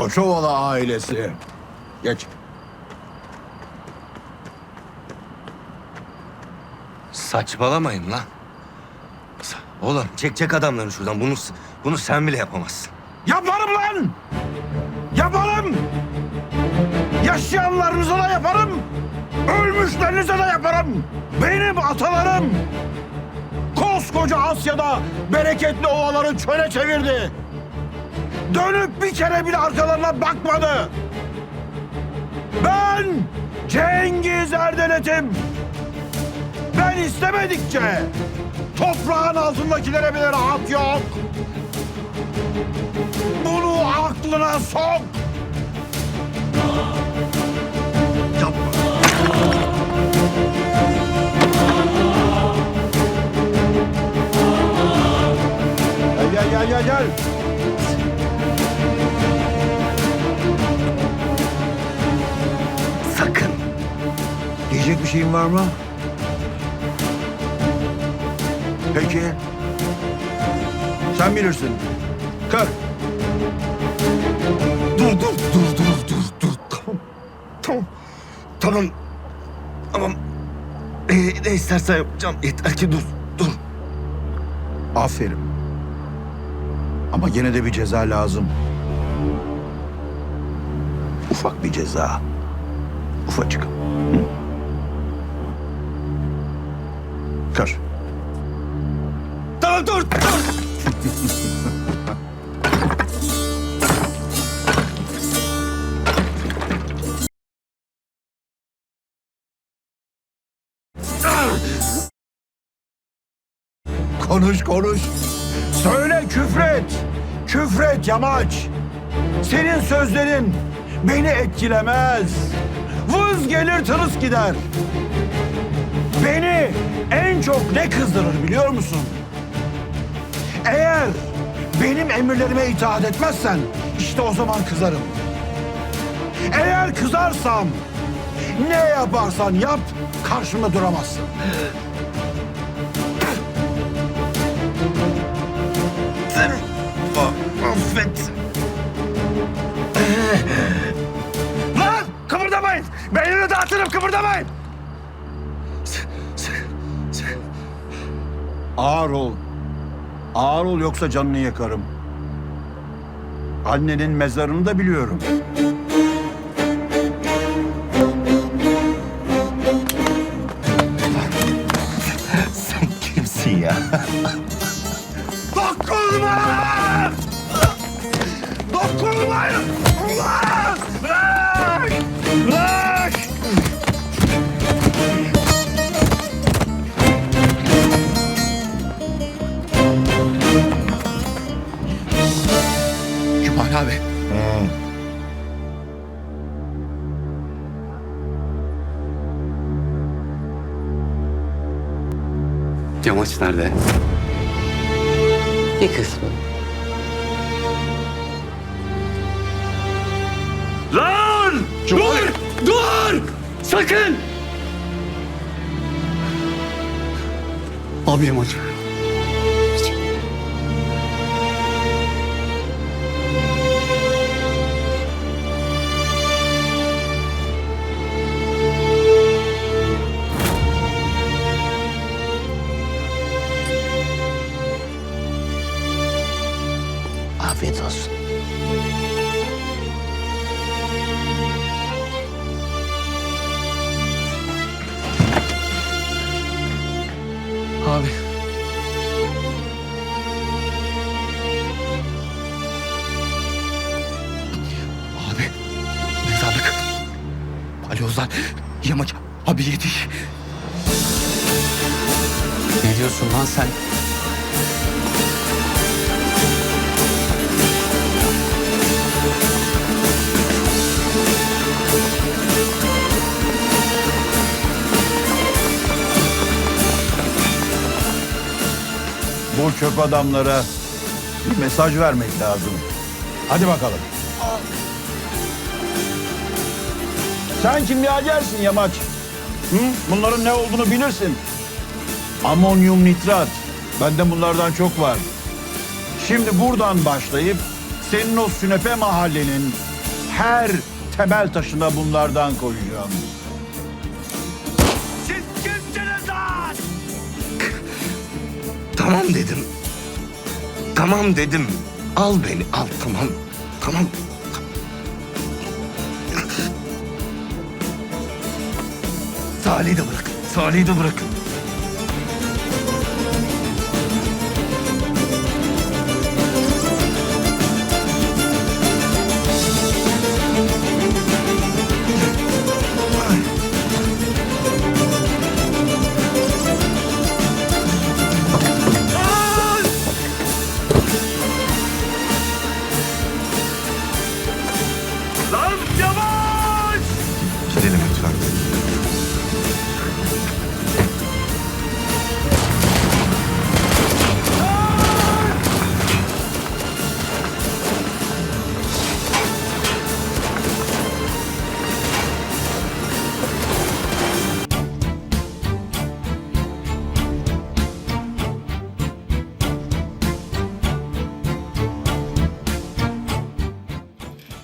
Koçovalı ailesi. Geç. Saçmalamayın lan. Oğlum çek çek adamları şuradan. Bunu bunu sen bile yapamazsın. Yaparım lan! Yaparım! Yaşayanlarınıza da yaparım! Ölmüşlerinize de yaparım! Benim atalarım! Koskoca Asya'da bereketli ovaları çöle çevirdi! Dönüp bir kere bile arkalarına bakmadı! Ben Cengiz Erdelet'im! Ben istemedikçe toprağın altındakilere bile rahat yok! Bunu aklına sok. Gel gel gel gel. Diyecek bir şeyin var mı? Peki. Sen bilirsin. Kalk. Dur dur dur dur dur dur. Tamam. Tamam. Tamam. Tamam. Ee, ne istersen yapacağım. Yeter ki dur. Dur. Aferin. Ama gene de bir ceza lazım. Ufak bir ceza. Ufacık. Hı? Kır. Tamam dur dur. Konuş konuş. Söyle küfret. Küfret yamaç. Senin sözlerin beni etkilemez. Vız gelir tırıs gider. En çok ne kızdırır biliyor musun? Eğer benim emirlerime itaat etmezsen işte o zaman kızarım. Eğer kızarsam ne yaparsan yap karşımda duramazsın. Sen affet. Lan kıpırdamayın. Beynini dağıtırım kıpırdamayın. Ağır ol. Ağır ol yoksa canını yakarım. Annenin mezarını da biliyorum. Sen kimsin ya? Dokunma! Dokunmayın! Allah! Yamaç nerede? Bir kısmı. Lan! Dur! Dur! Sakın! Abi Yamaç. Afiyet olsun. Abi. Abi. Mezarlık. Balyozlar. Yamaç. Abi yetiş. Ne diyorsun lan sen? Çöp adamlara bir mesaj vermek lazım. Hadi bakalım. Sen kimyagersin Yamaç. Hı? Bunların ne olduğunu bilirsin. Amonyum nitrat. Bende bunlardan çok var. Şimdi buradan başlayıp senin o sünepe mahallenin her temel taşına bunlardan koyacağım. Tamam dedim. Tamam dedim. Al beni al tamam. Tamam. Salih'i de bırakın. Salih'i de bırakın.